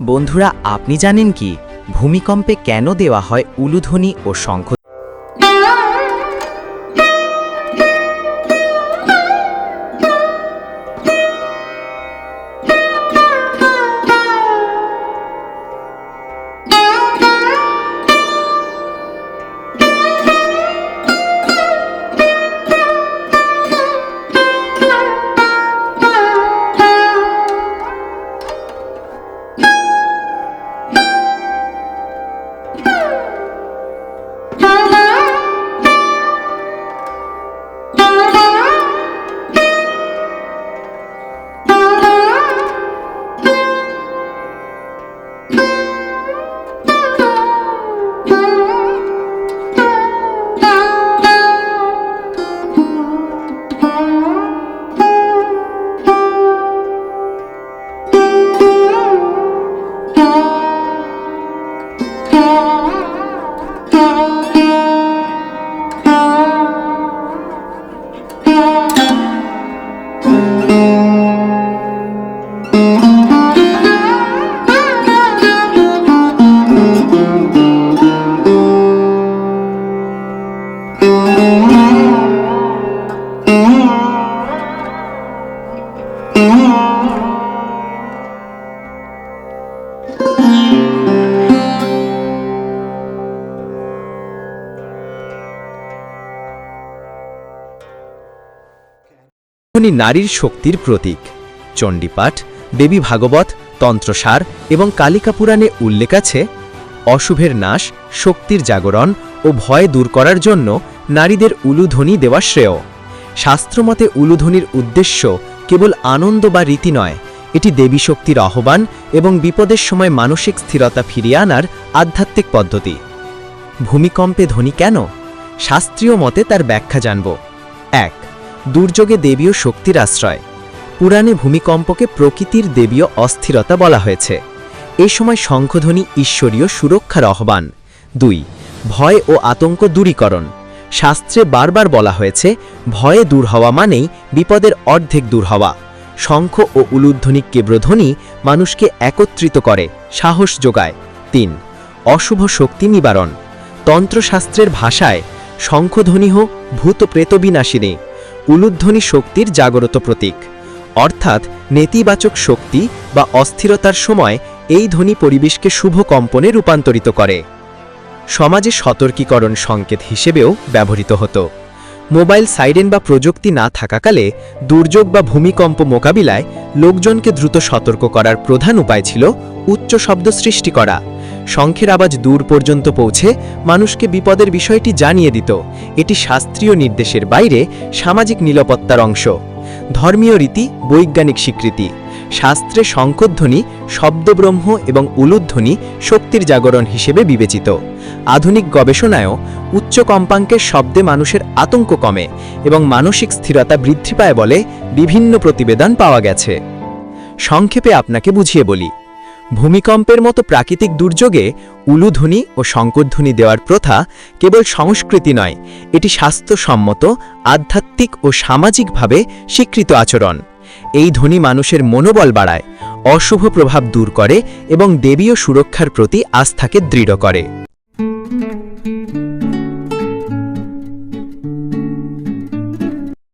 বন্ধুরা আপনি জানেন কি? ভূমিকম্পে কেন দেওয়া হয় উলুধ্বনি ও শঙ্খ উনি নারীর শক্তির প্রতীক। চণ্ডীপাঠ, দেবী ভাগবত, তন্ত্রসার এবং কালিকা পুরাণে উল্লেখ আছে, অশুভের নাশ, শক্তির জাগরণ ও ভয় দূর করার জন্য নারীদের উলুধ্বনি দেওয়া শ্রেয়। শাস্ত্রমতে উলুধ্বনির উদ্দেশ্য কেবল আনন্দ বা রীতি নয়, এটি দেবী শক্তির আহ্বান এবং বিপদের সময় মানসিক স্থিরতা ফিরিয়ে আনার আধ্যাত্মিক পদ্ধতি। ভূমিকম্পে ধ্বনি কেন? শাস্ত্রীয় মতে তার ব্যাখ্যা জানব। দুর্যোগে দেবীয় শক্তির আশ্রয়। পুরাণে ভূমিকম্পকে প্রকৃতির দেবীয় অস্থিরতা বলা হয়েছে। এ সময় শঙ্খধ্বনি ঈশ্বরীয় সুরক্ষার আহ্বান। দুই, ভয় ও আতঙ্ক দূরীকরণ। শাস্ত্রে বারবার বলা হয়েছে, ভয়ে দূর হওয়া মানেই বিপদের অর্ধেক দূর হওয়া। শঙ্খ ও উলুধ্বনি কেব্রধ্বনি মানুষকে একত্রিত করে, সাহস যোগায়। তিন, অশুভ শক্তি নিবারণ। তন্ত্রশাস্ত্রের ভাষায়, শঙ্খধ্বনি হোক, ভূত প্রেতবিনাশিনী। উলুধ্বনি শক্তির জাগরত প্রতীক। অর্থাৎ নেতিবাচক শক্তি বা অস্থিরতার সময় এই ধ্বনি পরিবেশকে শুভ কম্পনে রূপান্তরিত করে। সমাজে সতর্কীকরণ সংকেত হিসেবেও ব্যবহৃত হতো। মোবাইল সাইরেন বা প্রযুক্তি না থাকাকালে দুর্যোগ বা ভূমিকম্প মোকাবিলায় লোকজনকে দ্রুত সতর্ক করার প্রধান উপায় ছিল উচ্চ শব্দ সৃষ্টি করা। শঙ্খের আওয়াজ দূর পর্যন্ত পৌঁছে মানুষকে বিপদের বিষয়টি জানিয়ে দিত। এটি শাস্ত্রীয় নির্দেশের বাইরে সামাজিক নিরাপত্তার অংশ। ধর্মীয় রীতি, বৈজ্ঞানিক স্বীকৃতি। শাস্ত্রে শঙ্খধ্বনি, শব্দব্রহ্ম এবং উলুধ্বনি শক্তির জাগরণ হিসেবে বিবেচিত। আধুনিক গবেষণায়ও উচ্চ কম্পাঙ্কের শব্দে মানুষের আতঙ্ক কমে এবং মানসিক স্থিরতা বৃদ্ধি পায় বলে বিভিন্ন প্রতিবেদন পাওয়া গেছে। সংক্ষেপে আপনাকে বুঝিয়ে বলি ভূমিকম্পের মতো প্রাকৃতিক দুর্যোগে উলুধ্বনি ও শঙ্করধ্বনি দেওয়ার প্রথা কেবল সংস্কৃতি নয়, এটি স্বাস্থ্যসম্মত, আধ্যাত্মিক ও সামাজিকভাবে স্বীকৃত আচরণ। এই ধ্বনি মানুষের মনোবল বাড়ায়, অশুভ প্রভাব দূর করে এবং দেবীয় সুরক্ষার প্রতি আস্থাকে দৃঢ় করে।